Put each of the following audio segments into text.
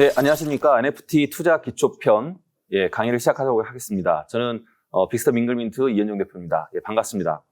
네, 안녕하십니까. NFT 투자 기초편 예, 강의를 시작하도록 하겠습니다. 저는 어, 빅스터 밍글민트 이현종 대표입니다. 예, 반갑습니다.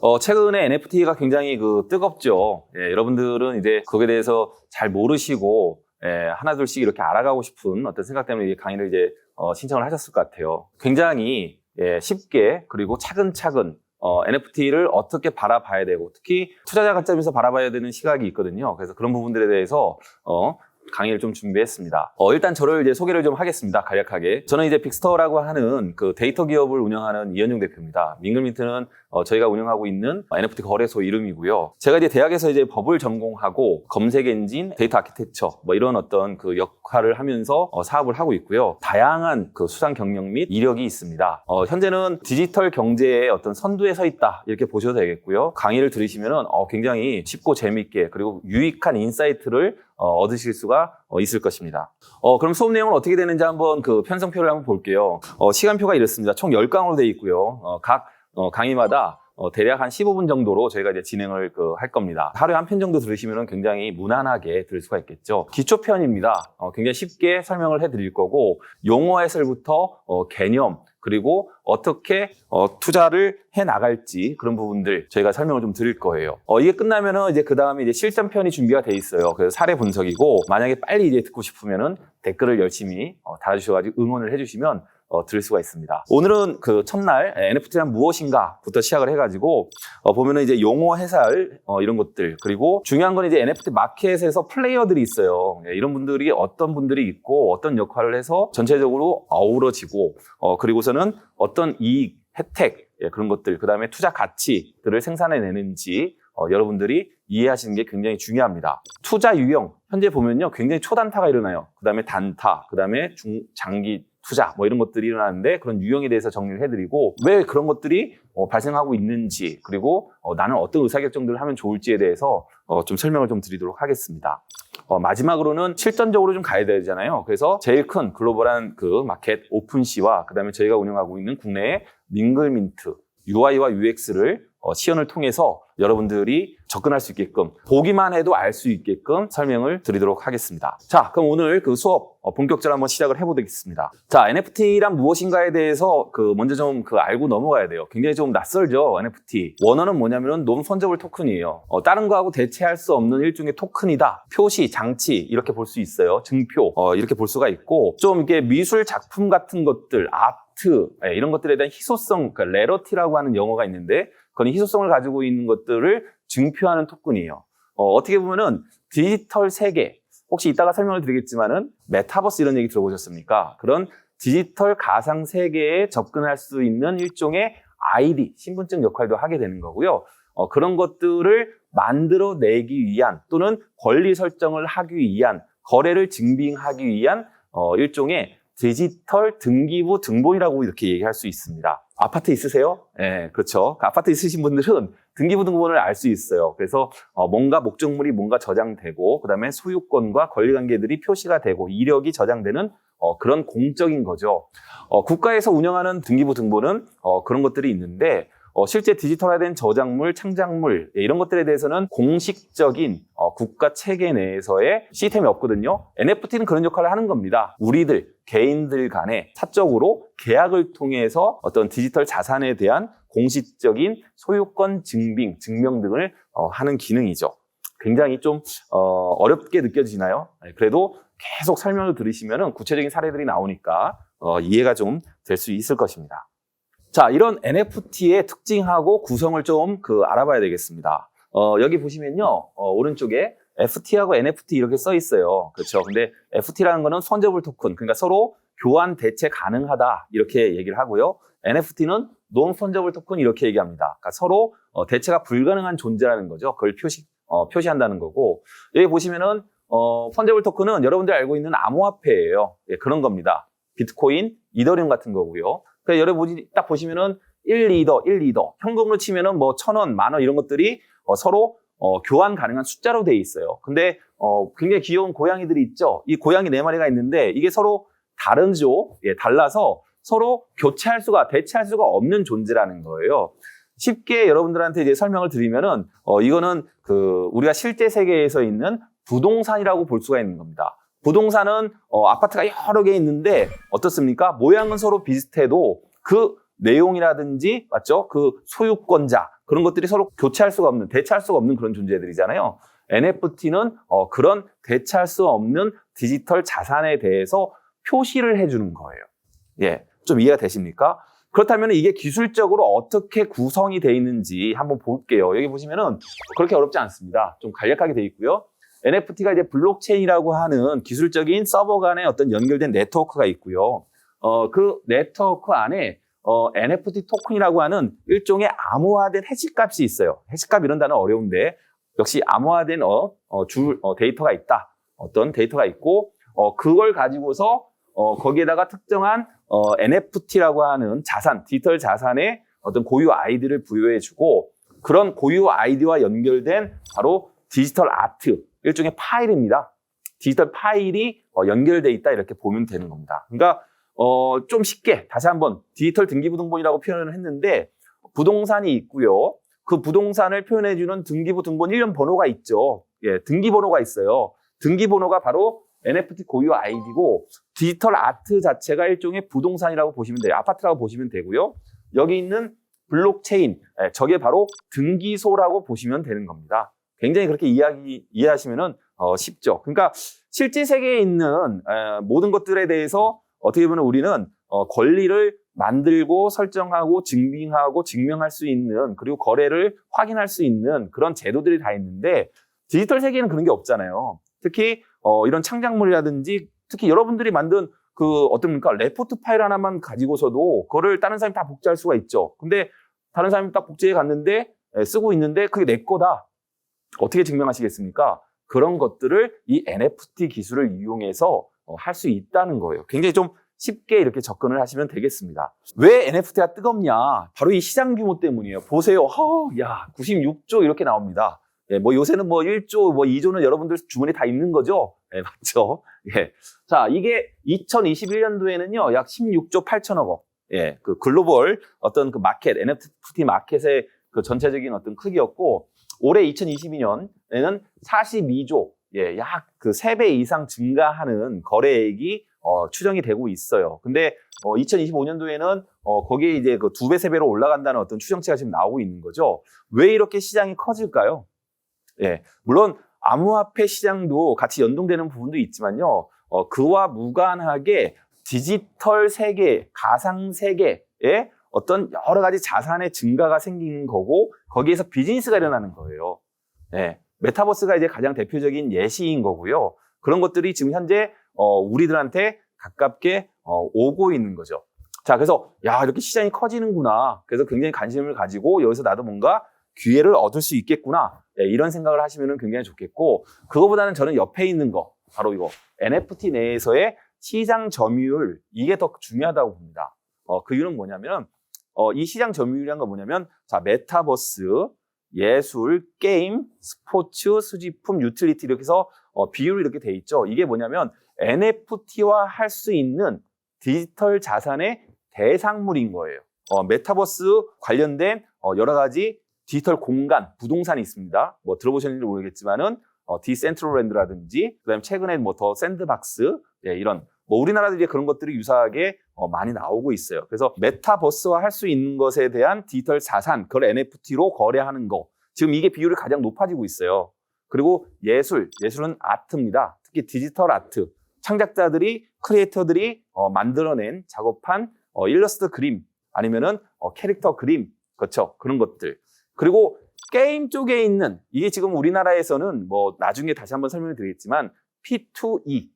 어, 최근에 NFT가 굉장히 그 뜨겁죠. 예, 여러분들은 이제 거기에 대해서 잘 모르시고 예, 하나둘씩 이렇게 알아가고 싶은 어떤 생각 때문에 이 강의를 이제 어, 신청을 하셨을 것 같아요. 굉장히 예, 쉽게 그리고 차근차근 어, NFT를 어떻게 바라봐야 되고 특히 투자자 관점에서 바라봐야 되는 시각이 있거든요. 그래서 그런 부분들에 대해서 어, 강의를 좀 준비했습니다. 어, 일단 저를 이제 소개를 좀 하겠습니다. 간략하게. 저는 이제 빅스터라고 하는 그 데이터 기업을 운영하는 이현용 대표입니다. 밍글민트는 어, 저희가 운영하고 있는 NFT 거래소 이름이고요. 제가 이제 대학에서 이제 법을 전공하고 검색 엔진, 데이터 아키텍처 뭐 이런 어떤 그 역할을 하면서 어, 사업을 하고 있고요. 다양한 그 수상 경력 및 이력이 있습니다. 어, 현재는 디지털 경제의 어떤 선두에 서 있다 이렇게 보셔도 되겠고요. 강의를 들으시면은 어, 굉장히 쉽고 재미있게 그리고 유익한 인사이트를 어, 얻으실 수가 어, 있을 것입니다. 어, 그럼 수업 내용은 어떻게 되는지 한번 그 편성표를 한번 볼게요. 어, 시간표가 이렇습니다. 총 10강으로 되어 있고요. 어, 각 어, 강의마다 어, 대략 한 15분 정도로 저희가 이제 진행을 그, 할 겁니다. 하루에 한 편 정도 들으시면 굉장히 무난하게 들을 수가 있겠죠. 기초편입니다. 어, 굉장히 쉽게 설명을 해 드릴 거고, 용어 해설부터 어, 개념, 그리고 어떻게 어, 투자를 해 나갈지 그런 부분들 저희가 설명을 좀 드릴 거예요. 어, 이게 끝나면은 이제 그 다음에 이제 실전편이 준비가 돼 있어요. 그래서 사례 분석이고 만약에 빨리 이제 듣고 싶으면은 댓글을 열심히 어, 달아주셔가지고 응원을 해주시면 어, 들을 수가 있습니다. 오늘은 그 첫날 NFT란 무엇인가부터 시작을 해가지고 어, 보면은 이제 용어 해설 어, 이런 것들 그리고 중요한 건 이제 NFT 마켓에서 플레이어들이 있어요. 예, 이런 분들이 어떤 분들이 있고 어떤 역할을 해서 전체적으로 어우러지고 어, 그리고서는 어떤 이익 혜택 예, 그런 것들 그 다음에 투자 가치들을 생산해내는지 어, 여러분들이 이해하시는 게 굉장히 중요합니다. 투자 유형 현재 보면요 굉장히 초단타가 일어나요. 그 다음에 단타, 그 다음에 중 장기 투자 뭐 이런 것들이 일어나는데 그런 유형에 대해서 정리를 해드리고 왜 그런 것들이 어, 발생하고 있는지 그리고 어, 나는 어떤 의사결정들을 하면 좋을지에 대해서 어, 좀 설명을 좀 드리도록 하겠습니다. 어, 마지막으로는 실전적으로 좀 가야 되잖아요. 그래서 제일 큰 글로벌한 그 마켓 오픈시와 그다음에 저희가 운영하고 있는 국내의 밍글민트 UI와 UX를 어, 시연을 통해서 여러분들이 접근할 수 있게끔 보기만 해도 알 수 있게끔 설명을 드리도록 하겠습니다. 자, 그럼 오늘 그 수업 어, 본격적으로 한번 시작을 해보겠습니다. 자, NFT란 무엇인가에 대해서 그 먼저 좀 그 알고 넘어가야 돼요. 굉장히 좀 낯설죠, NFT. 원어는 뭐냐면은 논 펀저블 토큰이에요. 어, 다른 거하고 대체할 수 없는 일종의 토큰이다. 표시, 장치 이렇게 볼 수 있어요. 증표 어, 이렇게 볼 수가 있고 좀 이게 미술 작품 같은 것들, 아트 예, 이런 것들에 대한 희소성, 그 레러티라고 하는 영어가 있는데 그런 희소성을 가지고 있는 것들을 증표하는 토큰이에요. 어, 떻게 보면은 디지털 세계, 혹시 이따가 설명을 드리겠지만은 메타버스 이런 얘기 들어보셨습니까? 그런 디지털 가상 세계에 접근할 수 있는 일종의 아이디, 신분증 역할도 하게 되는 거고요. 어, 그런 것들을 만들어내기 위한 또는 권리 설정을 하기 위한 거래를 증빙하기 위한 어, 일종의 디지털 등기부 등본이라고 이렇게 얘기할 수 있습니다. 아파트 있으세요? 네, 그렇죠. 그 아파트 있으신 분들은 등기부 등본을 알 수 있어요. 그래서 어, 뭔가 목적물이 뭔가 저장되고 그다음에 소유권과 권리관계들이 표시가 되고 이력이 저장되는 어, 그런 공적인 거죠. 어, 국가에서 운영하는 등기부 등본은 어, 그런 것들이 있는데 어, 실제 디지털화된 저작물, 창작물 예, 이런 것들에 대해서는 공식적인 어, 국가 체계 내에서의 시스템이 없거든요. NFT는 그런 역할을 하는 겁니다. 우리들 개인들 간에 사적으로 계약을 통해서 어떤 디지털 자산에 대한 공식적인 소유권 증빙, 증명 등을 어, 하는 기능이죠. 굉장히 좀 어, 렵게 느껴지나요? 네, 그래도 계속 설명을 들으시면 구체적인 사례들이 나오니까 어, 이해가 좀 될 수 있을 것입니다. 자, 이런 NFT의 특징하고 구성을 좀 그 알아봐야 되겠습니다. 어, 여기 보시면요, 어, 오른쪽에 FT하고 NFT 이렇게 써 있어요. 그렇죠. 근데 FT라는 거는 선저블 토큰, 그러니까 서로 교환 대체 가능하다 이렇게 얘기를 하고요. NFT는 논 선저블 토큰 이렇게 얘기합니다. 그러니까 서로 어, 대체가 불가능한 존재라는 거죠. 그걸 표시 어, 표시한다는 거고 여기 보시면은 어, 펀저블 토큰은 여러분들 알고 있는 암호화폐예요. 예, 그런 겁니다. 비트코인, 이더리움 같은 거고요. 그러니까 여러분이 딱 보시면은 1, 2더, 1, 2더 현금으로 치면은 뭐 천 원, 만 원 이런 것들이 어, 서로 어, 교환 가능한 숫자로 돼 있어요. 근데 어, 굉장히 귀여운 고양이들이 있죠. 이 고양이 네 마리가 있는데 이게 서로 다른죠. 예, 달라서 서로 교체할 수가 대체할 수가 없는 존재라는 거예요. 쉽게 여러분들한테 이제 설명을 드리면은 어, 이거는 그 우리가 실제 세계에서 있는 부동산이라고 볼 수가 있는 겁니다. 부동산은 어, 아파트가 여러 개 있는데 어떻습니까? 모양은 서로 비슷해도 그 내용이라든지 맞죠? 그 소유권자 그런 것들이 서로 교체할 수가 없는 대체할 수가 없는 그런 존재들이잖아요. NFT는 어, 그런 대체할 수 없는 디지털 자산에 대해서 표시를 해주는 거예요. 예, 좀 이해가 되십니까? 그렇다면 이게 기술적으로 어떻게 구성이 되어 있는지 한번 볼게요. 여기 보시면은 그렇게 어렵지 않습니다. 좀 간략하게 되어 있고요. NFT가 이제 블록체인이라고 하는 기술적인 서버 간의 어떤 연결된 네트워크가 있고요. 어, 그 네트워크 안에 어, NFT 토큰이라고 하는 일종의 암호화된 해시값이 있어요. 해시값 이런 단어 어려운데 역시 암호화된 어, 어, 줄 어, 데이터가 있다. 어떤 데이터가 있고 어, 그걸 가지고서 어, 거기에다가 특정한 어, NFT라고 하는 자산, 디지털 자산의 어떤 고유 아이디를 부여해주고 그런 고유 아이디와 연결된 바로 디지털 아트, 일종의 파일입니다. 디지털 파일이 어, 연결돼 있다 이렇게 보면 되는 겁니다. 그러니까 어, 좀 쉽게 다시 한번 디지털 등기부등본이라고 표현을 했는데 부동산이 있고요. 그 부동산을 표현해주는 등기부 등본 일련 번호가 있죠. 예, 등기번호가 있어요. 등기번호가 바로 NFT 고유 아이디고 디지털 아트 자체가 일종의 부동산이라고 보시면 돼요. 아파트라고 보시면 되고요. 여기 있는 블록체인, 예, 저게 바로 등기소라고 보시면 되는 겁니다. 굉장히 그렇게 이해하기, 이해하시면 은 어, 쉽죠. 그러니까 실제 세계에 있는 에, 모든 것들에 대해서 어떻게 보면 우리는 어, 권리를 만들고 설정하고 증빙하고 증명할 수 있는 그리고 거래를 확인할 수 있는 그런 제도들이 다 있는데 디지털 세계에는 그런 게 없잖아요. 특히 어, 이런 창작물이라든지 특히 여러분들이 만든 그 어떻습니까 레포트 파일 하나만 가지고서도 그거를 다른 사람이 다 복제할 수가 있죠. 근데 다른 사람이 딱 복제해 갔는데 에, 쓰고 있는데 그게 내 거다. 어떻게 증명하시겠습니까? 그런 것들을 이 NFT 기술을 이용해서 어, 할 수 있다는 거예요. 굉장히 좀 쉽게 이렇게 접근을 하시면 되겠습니다. 왜 NFT가 뜨겁냐? 바로 이 시장 규모 때문이에요. 보세요. 허, 야, 96조 이렇게 나옵니다. 예, 뭐 요새는 뭐 1조, 뭐 2조는 여러분들 주머니에 다 있는 거죠? 예, 맞죠? 예. 자, 이게 2021년도에는요, 약 16조 8천억 원. 예, 그 글로벌 어떤 그 마켓, NFT 마켓의 그 전체적인 어떤 크기였고, 올해 2022년에는 42조, 예, 약그 3배 이상 증가하는 거래액이 어, 추정이 되고 있어요. 근데 어, 2025년도에는 어, 거기에 이제 그 두 배, 세 배로 올라간다는 어떤 추정치가 지금 나오고 있는 거죠. 왜 이렇게 시장이 커질까요? 예, 물론 암호화폐 시장도 같이 연동되는 부분도 있지만요. 어, 그와 무관하게 디지털 세계, 가상 세계에 어떤 여러 가지 자산의 증가가 생기는 거고 거기에서 비즈니스가 일어나는 거예요. 예, 메타버스가 이제 가장 대표적인 예시인 거고요. 그런 것들이 지금 현재 어, 우리들한테 가깝게 어, 오고 있는 거죠. 자, 그래서 야 이렇게 시장이 커지는구나. 그래서 굉장히 관심을 가지고 여기서 나도 뭔가 기회를 얻을 수 있겠구나. 예, 이런 생각을 하시면 굉장히 좋겠고 그거보다는 저는 옆에 있는 거 바로 이거 NFT 내에서의 시장 점유율 이게 더 중요하다고 봅니다. 어, 그 이유는 뭐냐면 어, 이 시장 점유율이란 건 뭐냐면 자 메타버스 예술, 게임, 스포츠, 수집품, 유틸리티 이렇게 해서 어, 비율이 이렇게 돼 있죠. 이게 뭐냐면 NFT화 할 수 있는 디지털 자산의 대상물인 거예요. 어, 메타버스 관련된 어, 여러 가지 디지털 공간, 부동산이 있습니다. 뭐 들어보셨는지 모르겠지만은 어, 디센트럴랜드라든지 그다음에 최근에 뭐 더 샌드박스 예, 이런 뭐 우리나라도 이제 그런 것들이 유사하게 어, 많이 나오고 있어요. 그래서 메타버스화 할 수 있는 것에 대한 디지털 자산, 그걸 NFT로 거래하는 거. 지금 이게 비율이 가장 높아지고 있어요. 그리고 예술, 예술은 아트입니다. 특히 디지털 아트. 창작자들이, 크리에이터들이 어, 만들어낸 작업한 어, 일러스트 그림, 아니면은 어, 캐릭터 그림, 그렇죠. 그런 것들. 그리고 게임 쪽에 있는, 이게 지금 우리나라에서는 뭐 나중에 다시 한번 설명을 드리겠지만, P2E.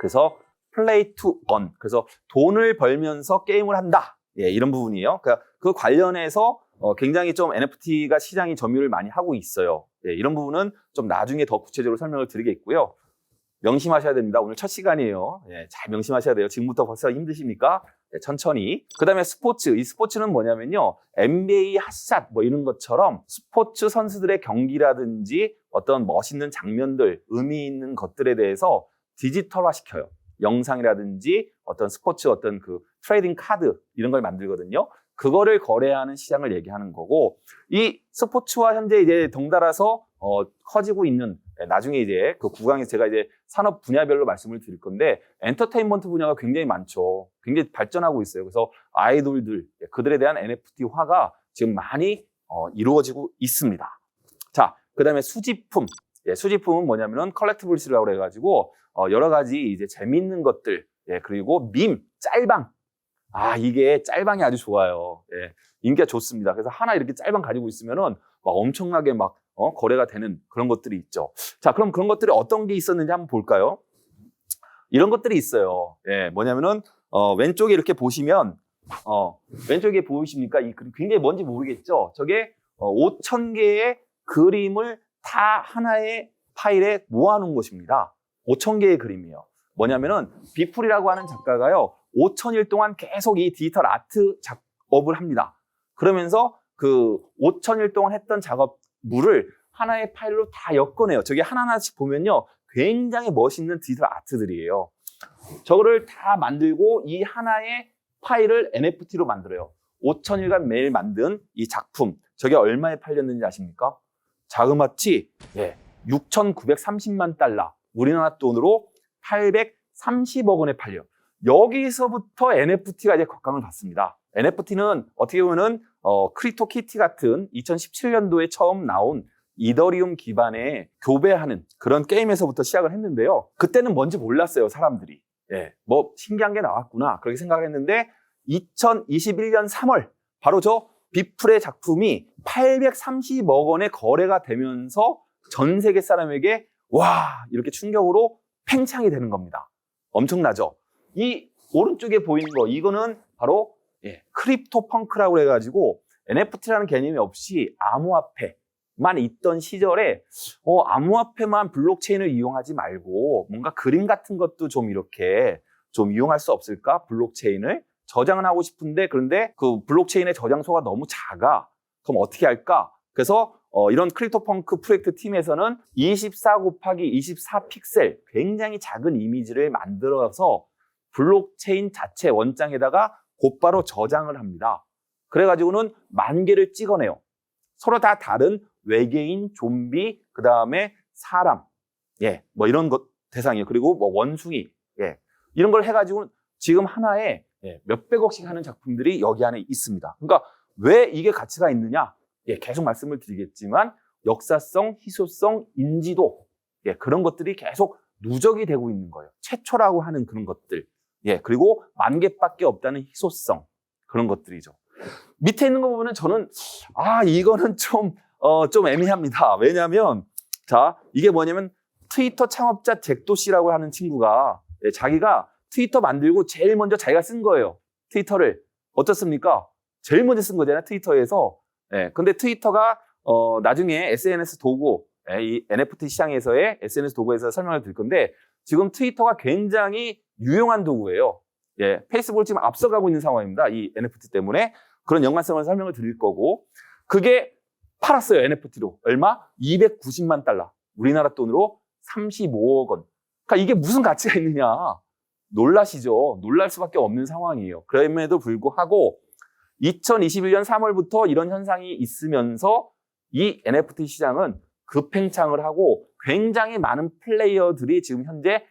그래서 플레이 투 원. 그래서 돈을 벌면서 게임을 한다. 예, 이런 부분이에요. 그러니까 그 관련해서 어, 굉장히 좀 NFT가 시장이 점유를 많이 하고 있어요. 예, 이런 부분은 좀 나중에 더 구체적으로 설명을 드리겠고요. 명심하셔야 됩니다. 오늘 첫 시간이에요. 예, 잘 명심하셔야 돼요. 지금부터 벌써 힘드십니까? 예, 천천히. 그 다음에 스포츠. 이 스포츠는 뭐냐면요. NBA 핫샷 뭐 이런 것처럼 스포츠 선수들의 경기라든지 어떤 멋있는 장면들, 의미 있는 것들에 대해서 디지털화 시켜요. 영상이라든지 어떤 스포츠 어떤 그 트레이딩 카드 이런 걸 만들거든요. 그거를 거래하는 시장을 얘기하는 거고 이 스포츠와 현재 이제 덩달아서 어, 커지고 있는 예, 나중에 이제 그 구강에서 제가 이제 산업 분야별로 말씀을 드릴 건데 엔터테인먼트 분야가 굉장히 많죠. 굉장히 발전하고 있어요. 그래서 아이돌들 예, 그들에 대한 NFT화가 지금 많이 어, 이루어지고 있습니다. 자, 그다음에 수집품. 예, 수집품은 뭐냐면은 컬렉티블스라고 해가지고 어, 여러 가지 이제 재밌는 것들 예, 그리고 밈, 짤방. 아 이게 짤방이 아주 좋아요. 예, 인기가 좋습니다. 그래서 하나 이렇게 짤방 가지고 있으면은 막 엄청나게 막 어, 거래가 되는 그런 것들이 있죠. 자, 그럼 그런 것들이 어떤 게 있었는지 한번 볼까요? 이런 것들이 있어요. 예, 뭐냐면은 어, 왼쪽에 이렇게 보시면 어, 왼쪽에 보이십니까? 이 그림 굉장히 뭔지 모르겠죠. 저게 어, 5천 개의 그림을 다 하나의 파일에 모아놓은 것입니다. 5천 개의 그림이에요. 뭐냐면은 비풀이라고 하는 작가가요, 5천일 동안 계속 이 디지털 아트 작업을 합니다. 그러면서 그 5천일 동안 했던 작업물을 하나의 파일로 다 엮어내요. 저게 하나하나씩 보면요, 굉장히 멋있는 디지털 아트들이에요. 저거를 다 만들고 이 하나의 파일을 NFT로 만들어요. 5천일간 매일 만든 이 작품, 저게 얼마에 팔렸는지 아십니까? 자그마치 예, 6,930만 달러, 우리나라 돈으로 830억 원에 팔려. 여기서부터 NFT가 이제 격강을 받습니다. NFT는 어떻게 보면은 어, 크리토 키티 같은 2017년도에 처음 나온 이더리움 기반의 교배하는 그런 게임에서부터 시작을 했는데요. 그때는 뭔지 몰랐어요, 사람들이. 예, 뭐 신기한 게 나왔구나 그렇게 생각했는데 2021년 3월 바로 저 비플의 작품이 830억 원의 거래가 되면서 전 세계 사람에게 와 이렇게 충격으로 팽창이 되는 겁니다. 엄청나죠? 이 오른쪽에 보이는 거 이거는 바로 예, 크립토 펑크라고 해가지고 NFT라는 개념이 없이 암호화폐만 있던 시절에 어, 암호화폐만 블록체인을 이용하지 말고 뭔가 그림 같은 것도 좀 이렇게 좀 이용할 수 없을까? 블록체인을 저장은 하고 싶은데 그런데 그 블록체인의 저장소가 너무 작아. 그럼 어떻게 할까? 그래서 어, 이런 크립토펑크 프로젝트 팀에서는 24 곱하기 24 픽셀 굉장히 작은 이미지를 만들어서 블록체인 자체 원장에다가 곧바로 저장을 합니다. 그래가지고는 만 개를 찍어내요. 서로 다 다른 외계인, 좀비, 그 다음에 사람, 예, 뭐 이런 것 대상이에요. 그리고 뭐 원숭이, 예, 이런 걸 해가지고 지금 하나에 예, 몇백억씩 하는 작품들이 여기 안에 있습니다. 그러니까 왜 이게 가치가 있느냐? 예, 계속 말씀을 드리겠지만 역사성, 희소성, 인지도 예, 그런 것들이 계속 누적이 되고 있는 거예요. 최초라고 하는 그런 것들. 예, 그리고 만 개밖에 없다는 희소성 그런 것들이죠. 밑에 있는 거 보면은 저는 아 이거는 좀 어, 좀 애매합니다. 왜냐하면 자 이게 뭐냐면 트위터 창업자 잭도 씨라고 하는 친구가 예, 자기가 트위터 만들고 제일 먼저 자기가 쓴 거예요. 트위터를 어떻습니까? 제일 먼저 쓴 거잖아요. 트위터에서. 예, 근데 트위터가 어, 나중에 SNS 도구, 예, 이 NFT 시장에서의 SNS 도구에서 설명을 드릴 건데 지금 트위터가 굉장히 유용한 도구예요. 예, 페이스북을 지금 앞서가고 있는 상황입니다. 이 NFT 때문에 그런 연관성을 설명을 드릴 거고 그게 팔았어요. NFT로 얼마? 290만 달러. 우리나라 돈으로 35억 원. 그러니까 이게 무슨 가치가 있느냐? 놀라시죠? 놀랄 수밖에 없는 상황이에요. 그럼에도 불구하고 2021년 3월부터 이런 현상이 있으면서 이 NFT 시장은 급팽창을 하고 굉장히 많은 플레이어들이 지금 현재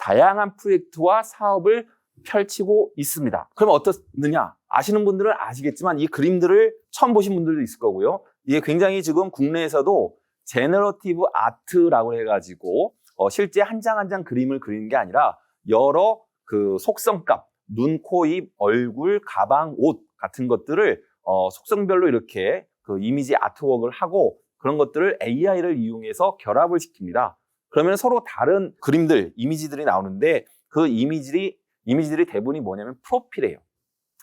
다양한 프로젝트와 사업을 펼치고 있습니다. 그럼 어떻느냐? 아시는 분들은 아시겠지만 이 그림들을 처음 보신 분들도 있을 거고요. 이게 굉장히 지금 국내에서도 제너러티브 아트라고 해가지고 어, 실제 한 장 한장 그림을 그리는 게 아니라 여러 그 속성값, 눈, 코, 입, 얼굴, 가방, 옷 같은 것들을 어, 속성별로 이렇게 그 이미지 아트웍을 하고 그런 것들을 AI를 이용해서 결합을 시킵니다. 그러면 서로 다른 그림들, 이미지들이 나오는데 그 이미지들이 이미지들이 대부분이 뭐냐면 프로필이에요.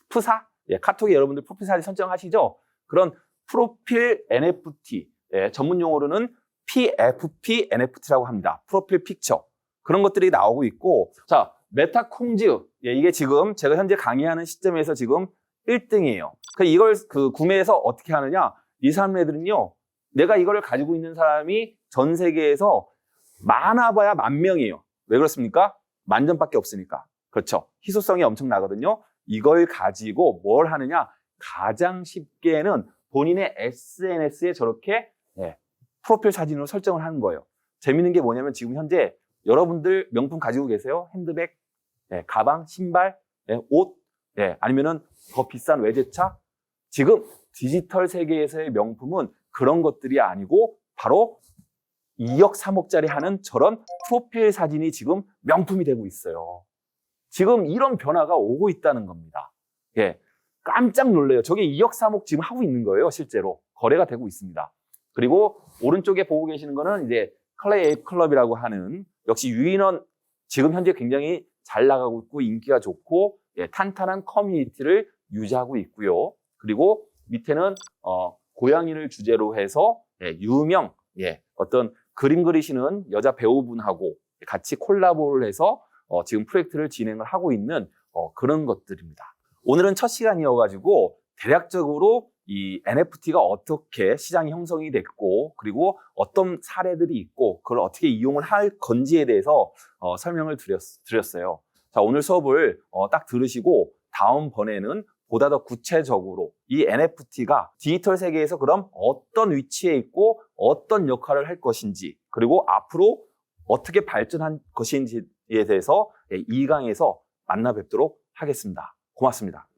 프사? 예, 카톡에 여러분들 프로필 사진 선정하시죠? 그런 프로필 NFT, 예, 전문 용어로는 PFP NFT라고 합니다. 프로필 픽처. 그런 것들이 나오고 있고, 자, 메타콩즈. 예, 이게 지금 제가 현재 강의하는 시점에서 지금 1등이에요. 그 이걸 그 구매해서 어떻게 하느냐? 이 사람들은요, 내가 이걸 가지고 있는 사람이 전 세계에서 많아봐야 만 명이에요. 왜 그렇습니까? 만 점밖에 없으니까. 그렇죠. 희소성이 엄청나거든요. 이걸 가지고 뭘 하느냐? 가장 쉽게는 본인의 SNS에 저렇게 예, 프로필 사진으로 설정을 하는 거예요. 재밌는 게 뭐냐면 지금 현재 여러분들 명품 가지고 계세요? 핸드백, 예, 가방, 신발, 예, 옷, 예, 아니면은 더 비싼 외제차? 지금 디지털 세계에서의 명품은 그런 것들이 아니고 바로 2억, 3억짜리 하는 저런 프로필 사진이 지금 명품이 되고 있어요. 지금 이런 변화가 오고 있다는 겁니다. 예. 깜짝 놀래요. 저게 2억, 3억 지금 하고 있는 거예요, 실제로. 거래가 되고 있습니다. 그리고 오른쪽에 보고 계시는 거는 이제 클레이 클럽이라고 하는 역시 유인원 지금 현재 굉장히 잘 나가고 있고 인기가 좋고 예, 탄탄한 커뮤니티를 유지하고 있고요. 그리고 밑에는 어, 고양이를 주제로 해서 예, 유명 예, 어떤 그림 그리시는 여자 배우분하고 같이 콜라보를 해서 어, 지금 프로젝트를 진행을 하고 있는 어, 그런 것들입니다. 오늘은 첫 시간이어가지고 대략적으로 이 NFT가 어떻게 시장이 형성이 됐고 그리고 어떤 사례들이 있고 그걸 어떻게 이용을 할 건지에 대해서 어, 설명을 드렸, 드렸어요. 자 오늘 수업을 어, 딱 들으시고 다음 번에는 보다 더 구체적으로 이 NFT가 디지털 세계에서 그럼 어떤 위치에 있고 어떤 역할을 할 것인지 그리고 앞으로 어떻게 발전한 것인지에 대해서 이 강에서 만나 뵙도록 하겠습니다. 고맙습니다.